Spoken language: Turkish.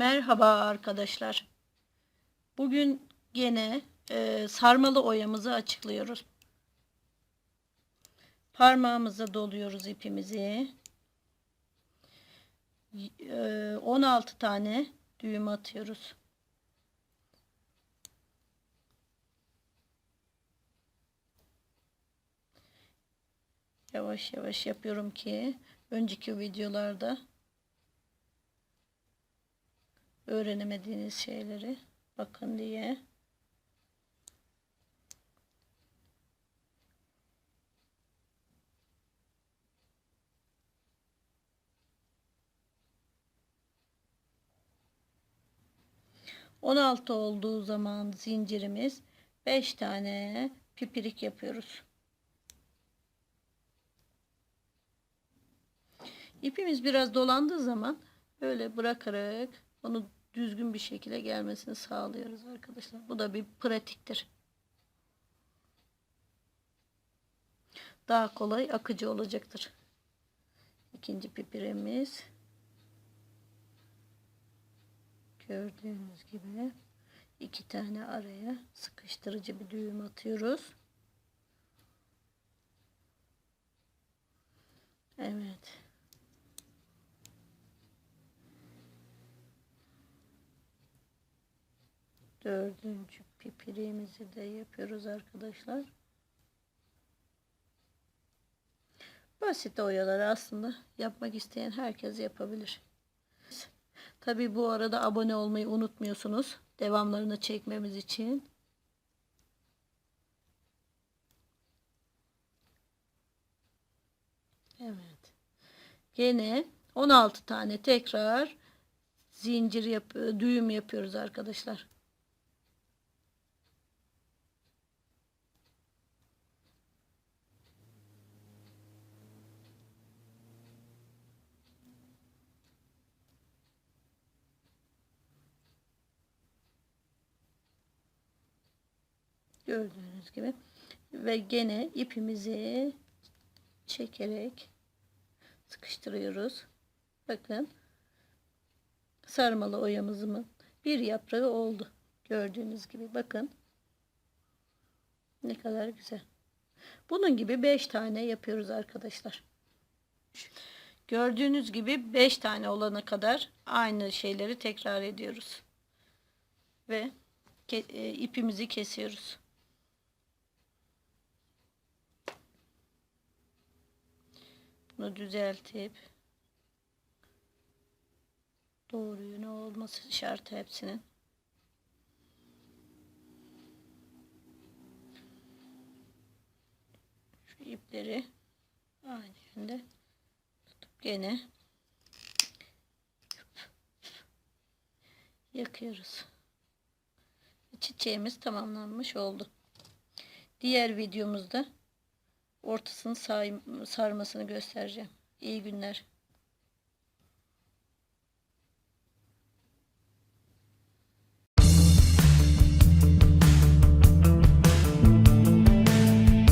Merhaba arkadaşlar. Bugün gene e, sarmalı oyamızı açıklıyoruz. Parmağımıza doluyoruz ipimizi. E, 16 tane düğüm atıyoruz. Yavaş yavaş yapıyorum ki önceki videolarda öğrenemediğiniz şeyleri bakın diye. On altı olduğu zaman zincirimiz beş tane pipirik yapıyoruz. İpimiz biraz dolandığı zaman böyle bırakarak onu düzgün bir şekilde gelmesini sağlıyoruz arkadaşlar. Bu da bir pratiktir. Daha kolay akıcı olacaktır. İkinci pipirimiz. Gördüğünüz gibi iki tane araya sıkıştırıcı bir düğüm atıyoruz. Evet. Dördüncü pipiriğimizi de yapıyoruz arkadaşlar. Basit oyaları aslında yapmak isteyen herkes yapabilir. Tabi bu arada abone olmayı unutmuyorsunuz. Devamlarını çekmemiz için. Evet. Gene 16 tane tekrar zincir yap düğüm yapıyoruz arkadaşlar. Gördüğünüz gibi ve gene ipimizi çekerek sıkıştırıyoruz. Bakın sarmalı oyamızın bir yaprağı oldu. Gördüğünüz gibi bakın ne kadar güzel. Bunun gibi 5 tane yapıyoruz arkadaşlar. Gördüğünüz gibi 5 tane olana kadar aynı şeyleri tekrar ediyoruz. Ve e, ipimizi kesiyoruz. Bunu düzeltip doğru yönü olması şart hepsinin. Şu ipleri aynı yönde tutup gene yakıyoruz. Çiçeğimiz tamamlanmış oldu. Diğer videomuzda ortasını sarmasını göstereceğim. İyi günler.